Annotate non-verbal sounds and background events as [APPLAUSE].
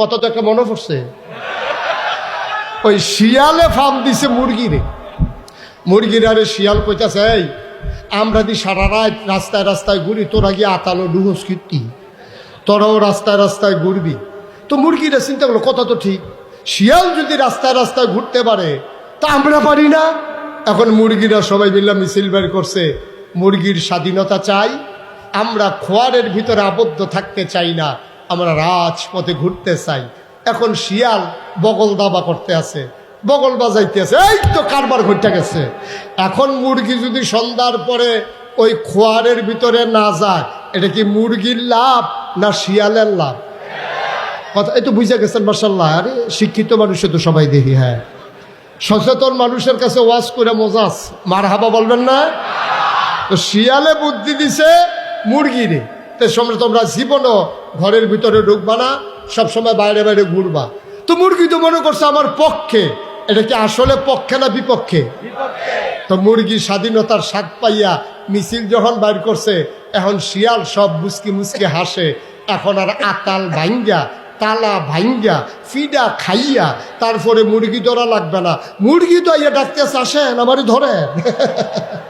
কত তো একটা মনে পড়ছে। ওই শিয়ালে ফার্ম দিছে মুরগিরে। মুরগির আরে শিয়াল কইতাছে, এই, আমরা দি সারা রাত রাস্তায় রাস্তায় ঘুরি, তোরা গিয়ে আতালো ডুহস কীর্তি। তোরাও রাস্তায় রাস্তায় ঘুরবি। তো মুরগিরা চিন্তা করল, কথা তো ঠিক। শিয়াল যদি রাস্তায় রাস্তায় ঘুরতে পারে, তা আমরা পারি না? এখন মুরগিরা সবাই মিল্লা মিছিল বের করছে, মুরগির স্বাধীনতা চাই, আমরা খোয়ারের ভিতরে আবদ্ধ থাকতে চাই না। আমরা রাজপথে ঘুরতে চাই। এখন শিয়াল বগল দাবা করতে আছে। বগল বাজাইতে আছে। এই তো কারবার ঘুরতে গেছে। এখন মুরগি যদি সন্ধ্যার পরে ওই খোয়ারের ভিতরে না যায়, এটা কি মুরগির লাভ না শিয়ালের লাভ? কথা এই তো বুঝে গেছেন মার্শাল্লাহ আরে, শিক্ষিত মানুষে তো সবাই দেখি হ্যাঁ। সচেতন মানুষের কাছে ওয়াজ করে মজাস মার হাবা বলবেন না? তো শিয়ালে বুদ্ধি দিছে মুরগিরে তো সময় তোমরা জীবনও ঘরের ভিতরে ঢুকবা না সবসময় বাইরে বাইরে ঘুরবা। তো মুরগি তো মনে করছে আমার পক্ষে, এটা কি আসলে পক্ষে না বিপক্ষে? তো মুরগি স্বাধীনতার স্বাদ পাইয়া মিছিল যখন বাইর করছে, এখন শিয়াল সব মুসকি মুসকি হাসে, এখন আর আতাল ভাঙ্গা, তালা ভাঙ্গা, ফিডা খাইয়া, তারপরে মুরগি ধরা লাগবে না। মুরগি তো আইয়া ডাকতে আসেন আমারই ধরেন। [LAUGHS]